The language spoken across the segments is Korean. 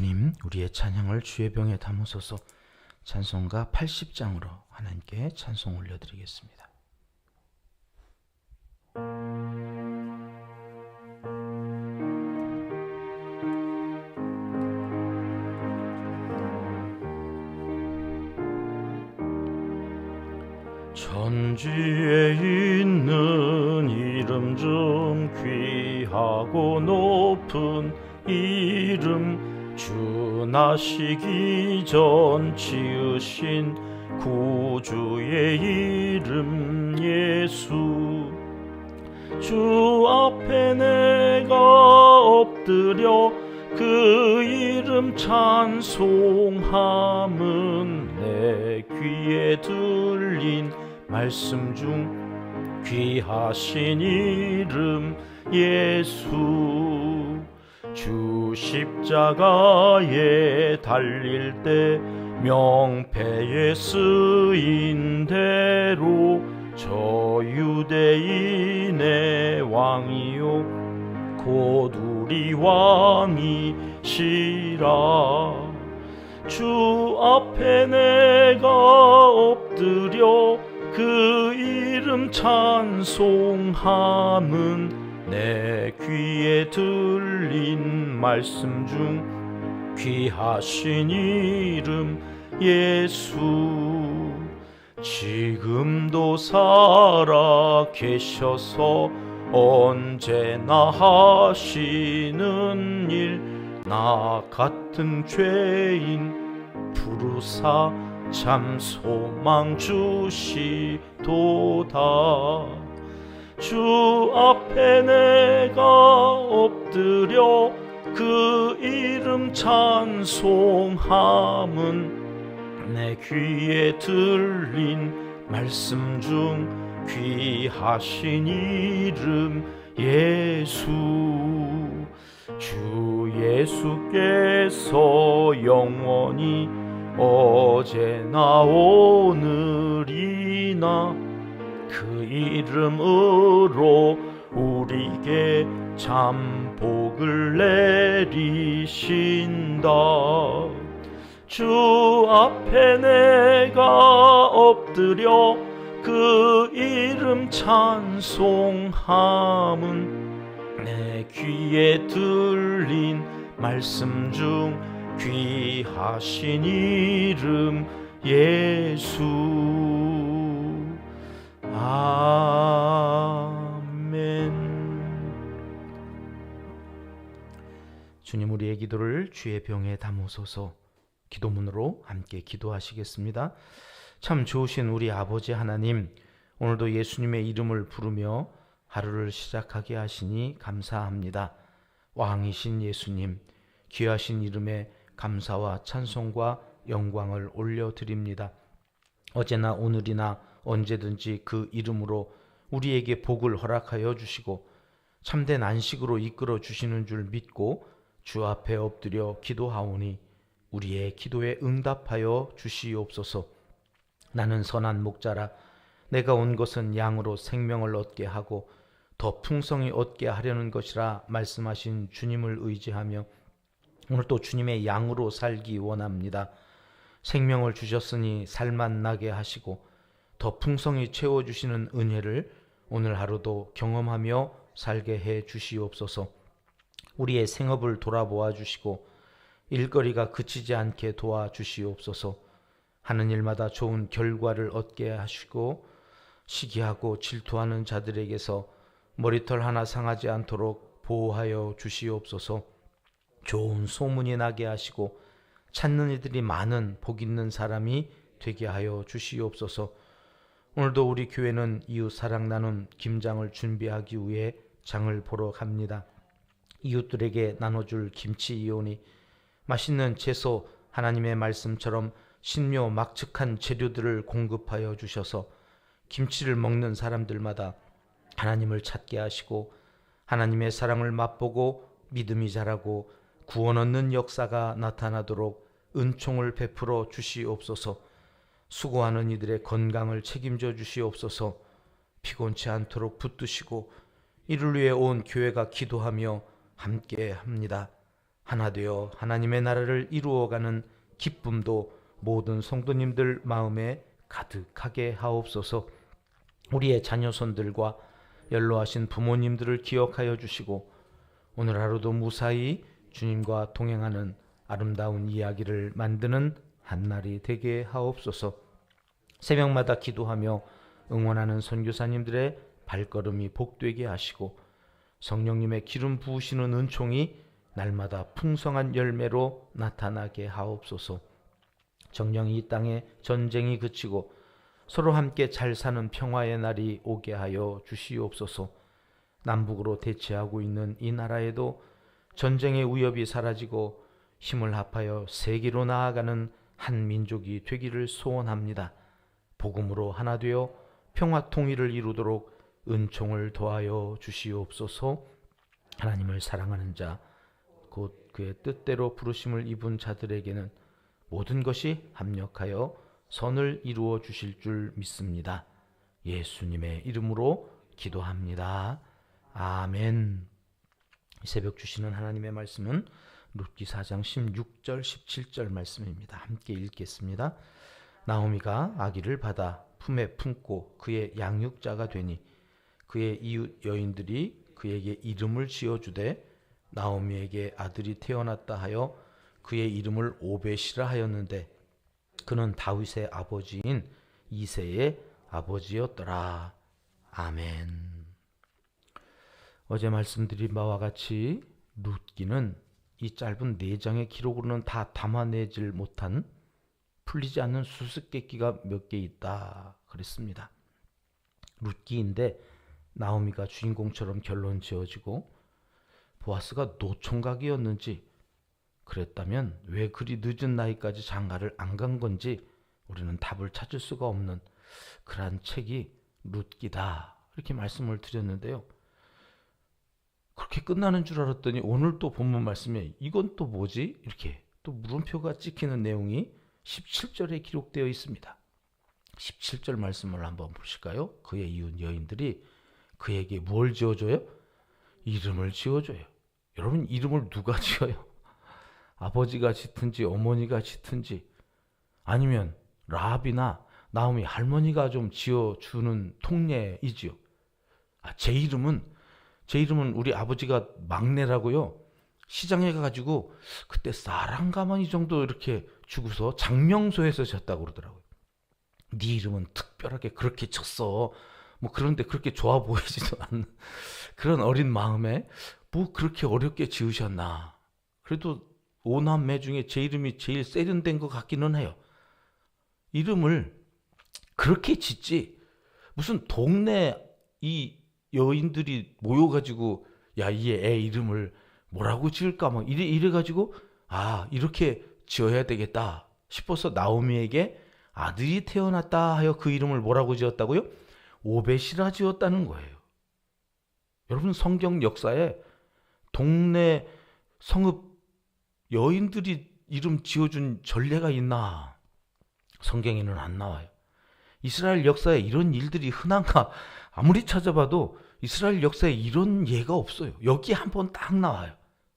주님 우리의 찬양을 주의 병에 담으소서 찬송가 80장으로 하나님께 찬송 올려드리겠습니다. 천지에 있는 이름 중 귀하고 높은 이름 주 나시기 전 지으신 구주의 이름 예수. 주 앞에 내가 엎드려 그 이름 찬송함은 내 귀에 들린 말씀 중 귀하신 이름 예수 주 십자가에 달릴 때 명패에 쓰인 대로 저 유대인의 왕이요. 곧 우리 왕이시라. 주 앞에 내가 엎드려 그 이름 찬송함은 내 귀에 들린 말씀 중 귀하신 이름 예수. 지금도 살아 계셔서 언제나 하시는 일 나 같은 죄인 부르사 참 소망 주시도다 주 앞에 내가 엎드려 그 이름 찬송함은 내 귀에 들린 말씀 중 귀하신 이름 예수. 주 예수께서 영원히 어제나 오늘이나 그 이름으로 우리에게 참 복을 내리신다. 주 앞에 내가 엎드려 그 이름 찬송함은 내 귀에 들린 말씀 중 귀하신 이름 예수 아멘 주님 우리의 기도를 주의 병에 담으소서 기도문으로 함께 기도하시겠습니다. 참 좋으신 우리 아버지 하나님 오늘도 예수님의 이름을 부르며 하루를 시작하게 하시니 감사합니다. 왕이신 예수님 귀하신 이름에 감사와 찬송과 영광을 올려드립니다. 어제나 오늘이나 언제든지 그 이름으로 우리에게 복을 허락하여 주시고 참된 안식으로 이끌어 주시는 줄 믿고 주 앞에 엎드려 기도하오니 우리의 기도에 응답하여 주시옵소서. 나는 선한 목자라 내가 온 것은 양으로 생명을 얻게 하고 더 풍성히 얻게 하려는 것이라 말씀하신 주님을 의지하며 오늘 또 주님의 양으로 살기 원합니다. 생명을 주셨으니 살만 나게 하시고 더 풍성히 채워 주시는 은혜를 오늘 하루도 경험하며 살게 해 주시옵소서. 우리의 생업을 돌아보아 주시고 일거리가 그치지 않게 도와 주시옵소서. 하는 일마다 좋은 결과를 얻게 하시고 시기하고 질투하는 자들에게서 머리털 하나 상하지 않도록 보호하여 주시옵소서. 좋은 소문이 나게 하시고 찾는 이들이 많은 복 있는 사람이 되게 하여 주시옵소서. 오늘도 우리 교회는 이웃 사랑 나눔 김장을 준비하기 위해 장을 보러 갑니다. 이웃들에게 나눠줄 김치 이온이 맛있는 채소 하나님의 말씀처럼 신묘 막측한 재료들을 공급하여 주셔서 김치를 먹는 사람들마다 하나님을 찾게 하시고 하나님의 사랑을 맛보고 믿음이 자라고 구원 얻는 역사가 나타나도록 은총을 베풀어 주시옵소서. 수고하는 이들의 건강을 책임져 주시옵소서. 피곤치 않도록 붙드시고 이를 위해 온 교회가 기도하며 함께 합니다. 하나 되어 하나님의 나라를 이루어가는 기쁨도 모든 성도님들 마음에 가득하게 하옵소서. 우리의 자녀손들과 연로하신 부모님들을 기억하여 주시고 오늘 하루도 무사히 주님과 동행하는 아름다운 이야기를 만드는 한 날이 되게 하옵소서. 새벽마다 기도하며 응원하는 선교사님들의 발걸음이 복되게 하시고 성령님의 기름 부으시는 은총이 날마다 풍성한 열매로 나타나게 하옵소서. 정령이 이 땅에 전쟁이 그치고 서로 함께 잘 사는 평화의 날이 오게 하여 주시옵소서. 남북으로 대치하고 있는 이 나라에도 전쟁의 위협이 사라지고 힘을 합하여 세계로 나아가는 한 민족이 되기를 소원합니다. 복음으로 하나 되어 평화 통일을 이루도록 은총을 도하여 주시옵소서. 하나님을 사랑하는 자, 곧 그의 뜻대로 부르심을 입은 자들에게는 모든 것이 합력하여 선을 이루어 주실 줄 믿습니다. 예수님의 이름으로 기도합니다. 아멘. 새벽 주시는 하나님의 말씀은 룻기 4장 16절 17절 말씀입니다. 함께 읽겠습니다. 나오미가 아기를 받아 품에 품고 그의 양육자가 되니 그의 이웃 여인들이 그에게 이름을 지어 주되 나오미에게 아들이 태어났다 하여 그의 이름을 오벳이라 하였는데 그는 다윗의 아버지인 이세의 아버지였더라. 아멘. 어제 말씀드린 바와 같이 룻기는 이 짧은 네 장의 기록으로는 다 담아내질 못한 풀리지 않는 수수께끼가 몇 개 있다 그랬습니다. 룻기인데 나오미가 주인공처럼 결론 지어지고 보아스가 노총각이었는지 그랬다면 왜 그리 늦은 나이까지 장가를 안 간 건지 우리는 답을 찾을 수가 없는 그러한 책이 룻기다 이렇게 말씀을 드렸는데요. 그렇게 끝나는 줄 알았더니 오늘 또 본문 말씀에 이건 또 뭐지? 이렇게 또 물음표가 찍히는 내용이 17절에 기록되어 있습니다. 17절 말씀을 한번 보실까요? 그의 이웃 여인들이 그에게 뭘 지어줘요? 이름을 지어줘요. 여러분 이름을 누가 지어요? 아버지가 짓든지 어머니가 짓든지 아니면 라비나 나오미 할머니가 좀 지어주는 통례이지요. 아, 제 이름은 제 이름은 우리 아버지가 막내라고요. 시장에 가가지고 그때 쌀한 가마니 정도 이렇게 주고서 장명소에서 졌다고 그러더라고요. 네 이름은 특별하게 그렇게 쳤어. 뭐 그런데 그렇게 좋아 보이지도 않는 그런 어린 마음에 뭐 그렇게 어렵게 지으셨나. 그래도 오남매 중에 제 이름이 제일 세련된 것 같기는 해요. 이름을 그렇게 짓지. 무슨 동네 이 여인들이 모여가지고 야, 이 애 이름을 뭐라고 지을까 막 이래 이래 가지고 아 이렇게 지어야 되겠다 싶어서 나오미에게 아들이 태어났다 하여 그 이름을 뭐라고 지었다고요? 오벳이라 지었다는 거예요. 여러분 성경 역사에 동네 성읍 여인들이 이름 지어준 전례가 있나? 성경에는 안 나와요. 이스라엘 역사에 이런 일들이 흔한가? 아무리 찾아봐도 이스라엘 역사에 이런 예가 없어요. 여기 한 번 딱 나와요.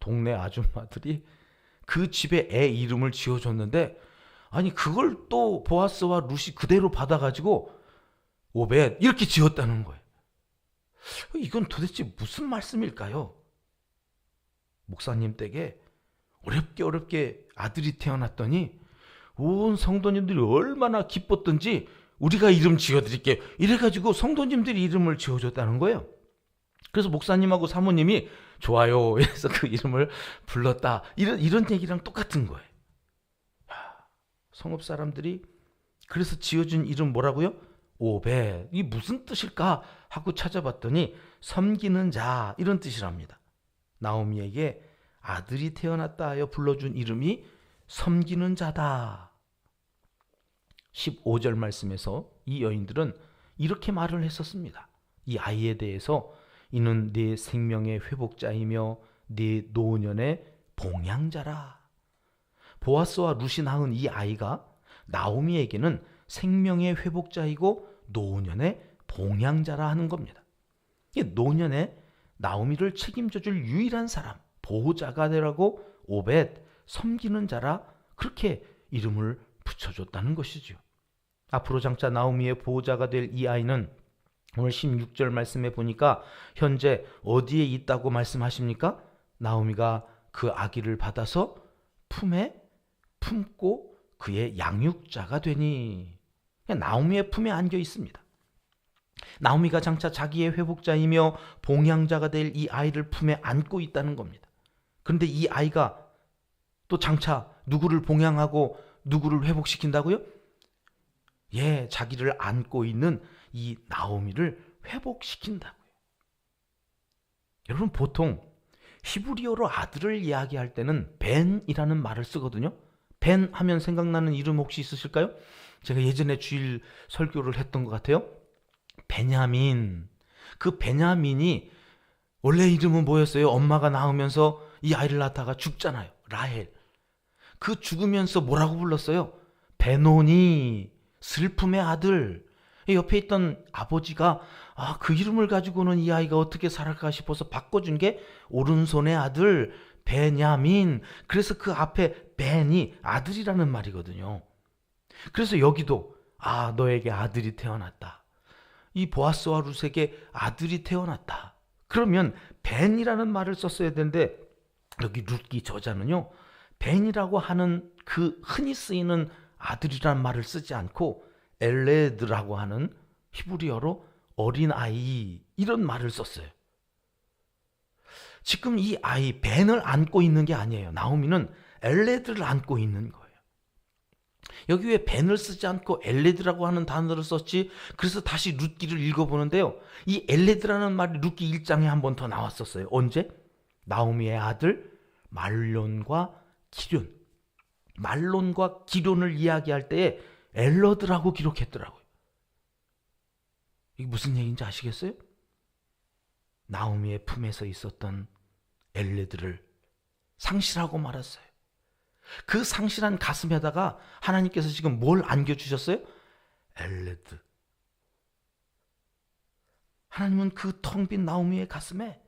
동네 아줌마들이 그 집에 애 이름을 지어줬는데 아니 그걸 또 보아스와 루시 그대로 받아가지고 오벳 이렇게 지었다는 거예요. 이건 도대체 무슨 말씀일까요? 목사님 댁에 어렵게 어렵게 아들이 태어났더니 온 성도님들이 얼마나 기뻤던지 우리가 이름 지어드릴게요. 이래가지고 성도님들이 이름을 지어줬다는 거예요. 그래서 목사님하고 사모님이 좋아요. 해서 그 이름을 불렀다. 이런, 이런 얘기랑 똑같은 거예요. 성읍 사람들이 그래서 지어준 이름 뭐라고요? 오베. 이 무슨 뜻일까? 하고 찾아봤더니 섬기는 자. 이런 뜻이랍니다. 나오미에게 아들이 태어났다 하여 불러준 이름이 섬기는 자다. 15절 말씀에서 이 여인들은 이렇게 말을 했었습니다. 이 아이에 대해서 이는 네 생명의 회복자이며 네 노년의 봉양자라. 보아스와 루시 낳은 이 아이가 나오미에게는 생명의 회복자이고 노년의 봉양자라 하는 겁니다. 이 노년에 나오미를 책임져 줄 유일한 사람, 보호자가 되라고 오벳 섬기는 자라 그렇게 이름을 붙여줬다는 것이죠. 앞으로 장차 나오미의 보호자가 될 이 아이는 오늘 16절 말씀에 보니까 현재 어디에 있다고 말씀하십니까? 나오미가 그 아기를 받아서 품에 품고 그의 양육자가 되니 나오미의 품에 안겨 있습니다. 나오미가 장차 자기의 회복자이며 봉양자가 될 이 아이를 품에 안고 있다는 겁니다. 그런데 이 아이가 또 장차 누구를 봉양하고 누구를 회복시킨다고요? 예, 자기를 안고 있는 이 나오미를 회복시킨다고요. 여러분 보통 히브리어로 아들을 이야기할 때는 벤이라는 말을 쓰거든요. 벤 하면 생각나는 이름 혹시 있으실까요? 제가 예전에 주일 설교를 했던 것 같아요. 베냐민. 그 베냐민이 원래 이름은 뭐였어요? 엄마가 낳으면서 이 아이를 낳다가 죽잖아요. 라헬. 그 죽으면서 뭐라고 불렀어요? 베노니. 슬픔의 아들. 옆에 있던 아버지가 아, 그 이름을 가지고는 이 아이가 어떻게 살아가 싶어서 바꿔준 게 오른손의 아들 베냐민. 그래서 그 앞에 벤이 아들이라는 말이거든요. 그래서 여기도 아, 너에게 아들이 태어났다. 이 보아스와 룻에게 아들이 태어났다. 그러면 벤이라는 말을 썼어야 되는데 여기 룻기 저자는요. 벤이라고 하는 그 흔히 쓰이는 아들이란 말을 쓰지 않고 엘레드라고 하는 히브리어로 어린 아이 이런 말을 썼어요. 지금 이 아이 벤을 안고 있는 게 아니에요. 나오미는 엘레드를 안고 있는 거예요. 여기 왜 벤을 쓰지 않고 엘레드라고 하는 단어를 썼지? 그래서 다시 룻기를 읽어보는데요. 이 엘레드라는 말이 룻기 1장에 한 번 더 나왔었어요. 언제? 나오미의 아들 말론과 기륜. 말론과 기륜을 이야기할 때에 엘러드라고 기록했더라고요. 이게 무슨 얘기인지 아시겠어요? 나오미의 품에서 있었던 엘레드를 상실하고 말았어요. 그 상실한 가슴에다가 하나님께서 지금 뭘 안겨주셨어요? 엘레드. 하나님은 그 텅 빈 나오미의 가슴에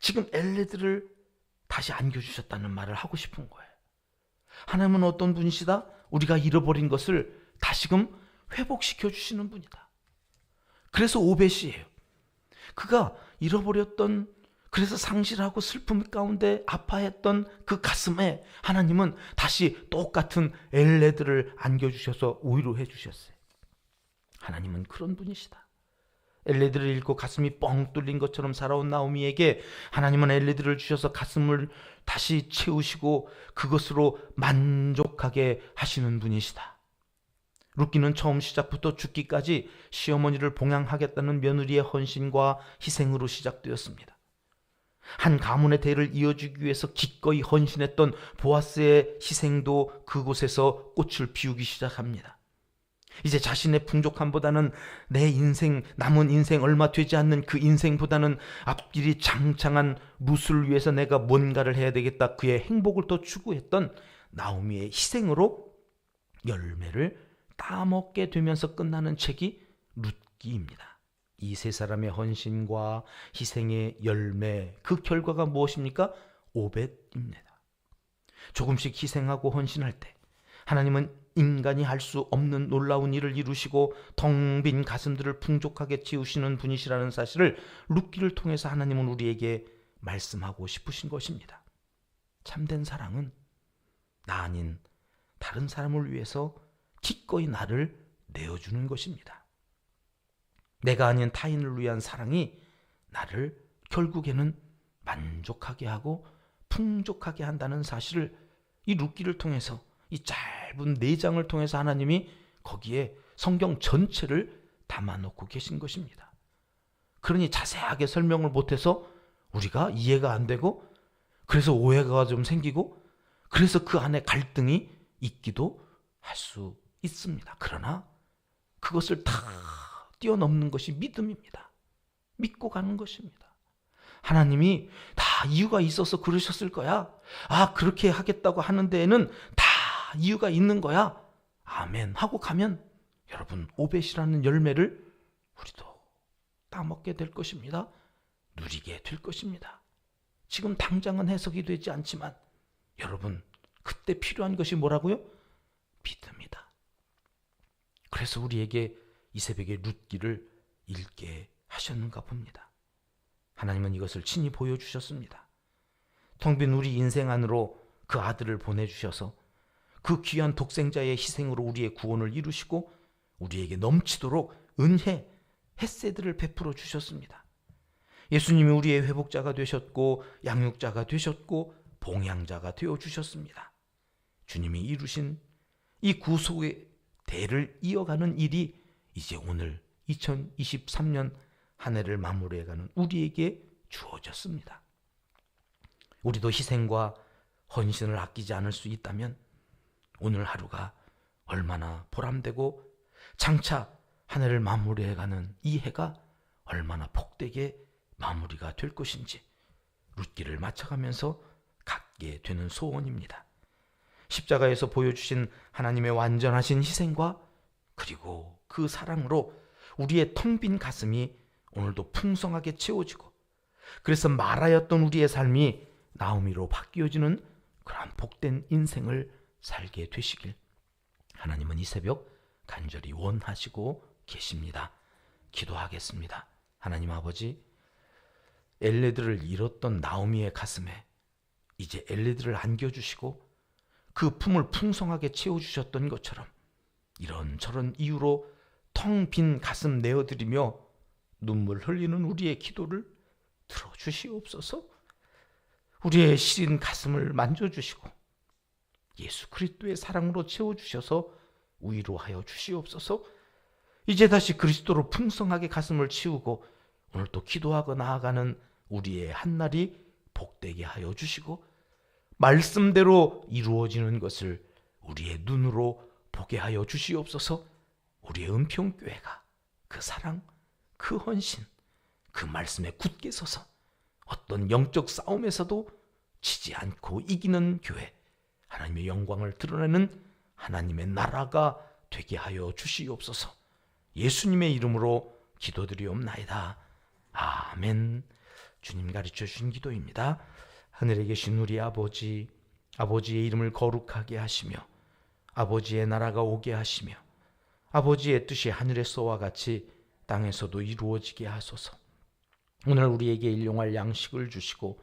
지금 엘레드를 다시 안겨주셨다는 말을 하고 싶은 거예요. 하나님은 어떤 분이시다? 우리가 잃어버린 것을 다시금 회복시켜 주시는 분이다. 그래서 오벳이에요. 그가 잃어버렸던 그래서 상실하고 슬픔 가운데 아파했던 그 가슴에 하나님은 다시 똑같은 엘레드를 안겨주셔서 위로해 주셨어요. 하나님은 그런 분이시다. 엘레드를 읽고 가슴이 뻥 뚫린 것처럼 살아온 나오미에게 하나님은 엘레드를 주셔서 가슴을 다시 채우시고 그것으로 만족하게 하시는 분이시다. 루키는 처음 시작부터 죽기까지 시어머니를 봉양하겠다는 며느리의 헌신과 희생으로 시작되었습니다. 한 가문의 대를 이어주기 위해서 기꺼이 헌신했던 보아스의 희생도 그곳에서 꽃을 피우기 시작합니다. 이제 자신의 풍족함보다는 내 인생, 남은 인생 얼마 되지 않는 그 인생보다는 앞길이 장창한 루스를 위해서 내가 뭔가를 해야 되겠다. 그의 행복을 더 추구했던 나오미의 희생으로 열매를 따먹게 되면서 끝나는 책이 룻기입니다. 이 세 사람의 헌신과 희생의 열매, 그 결과가 무엇입니까? 오벳입니다. 조금씩 희생하고 헌신할 때 하나님은 인간이 할 수 없는 놀라운 일을 이루시고 텅 빈 가슴들을 풍족하게 채우시는 분이시라는 사실을 룻기를 통해서 하나님은 우리에게 말씀하고 싶으신 것입니다. 참된 사랑은 나 아닌 다른 사람을 위해서 기꺼이 나를 내어주는 것입니다. 내가 아닌 타인을 위한 사랑이 나를 결국에는 만족하게 하고 풍족하게 한다는 사실을 이 룻기를 통해서 이 짧은 네 장을 통해서 하나님이 거기에 성경 전체를 담아놓고 계신 것입니다. 그러니 자세하게 설명을 못해서 우리가 이해가 안 되고 그래서 오해가 좀 생기고 그래서 그 안에 갈등이 있기도 할 수 있습니다. 그러나 그것을 다 뛰어넘는 것이 믿음입니다. 믿고 가는 것입니다. 하나님이 다 이유가 있어서 그러셨을 거야. 아, 그렇게 하겠다고 하는 데에는 다 이유가 있는 거야. 아멘. 하고 가면 여러분, 오벳이라는 열매를 우리도 따먹게 될 것입니다. 누리게 될 것입니다. 지금 당장은 해석이 되지 않지만 여러분, 그때 필요한 것이 뭐라고요? 믿음이다. 그래서 우리에게 이 새벽에 룻기를 읽게 하셨는가 봅니다. 하나님은 이것을 친히 보여주셨습니다. 텅 빈 우리 인생 안으로 그 아들을 보내주셔서 그 귀한 독생자의 희생으로 우리의 구원을 이루시고 우리에게 넘치도록 은혜, 햇새들을 베풀어 주셨습니다. 예수님이 우리의 회복자가 되셨고 양육자가 되셨고 봉양자가 되어 주셨습니다. 주님이 이루신 이 구속의 대를 이어가는 일이 이제 오늘 2023년 한 해를 마무리해가는 우리에게 주어졌습니다. 우리도 희생과 헌신을 아끼지 않을 수 있다면 오늘 하루가 얼마나 보람되고 장차 한 해를 마무리해가는 이 해가 얼마나 복되게 마무리가 될 것인지 룻기를 맞춰가면서 갖게 되는 소원입니다. 십자가에서 보여주신 하나님의 완전하신 희생과 그리고 그 사랑으로 우리의 텅 빈 가슴이 오늘도 풍성하게 채워지고 그래서 말하였던 우리의 삶이 나오미로 바뀌어지는 그러한 복된 인생을 살게 되시길 하나님은 이 새벽 간절히 원하시고 계십니다. 기도하겠습니다. 하나님 아버지 엘레드를 잃었던 나오미의 가슴에 이제 엘레드를 안겨주시고 그 품을 풍성하게 채워주셨던 것처럼 이런저런 이유로 텅 빈 가슴 내어드리며 눈물 흘리는 우리의 기도를 들어주시옵소서 우리의 시린 가슴을 만져주시고 예수 그리스도의 사랑으로 채워주셔서 위로하여 주시옵소서. 이제 다시 그리스도로 풍성하게 가슴을 치우고 오늘 또 기도하고 나아가는 우리의 한날이 복되게 하여 주시고 말씀대로 이루어지는 것을 우리의 눈으로 보게 하여 주시옵소서. 우리의 은평교회가 그 사랑, 그 헌신, 그 말씀에 굳게 서서 어떤 영적 싸움에서도 지지 않고 이기는 교회, 하나님의 영광을 드러내는 하나님의 나라가 되게 하여 주시옵소서 예수님의 이름으로 기도드리옵나이다. 아멘. 주님 가르쳐 주신 기도입니다. 하늘에 계신 우리 아버지, 아버지의 이름을 거룩하게 하시며 아버지의 나라가 오게 하시며 아버지의 뜻이 하늘에서와 같이 땅에서도 이루어지게 하소서. 오늘 우리에게 일용할 양식을 주시고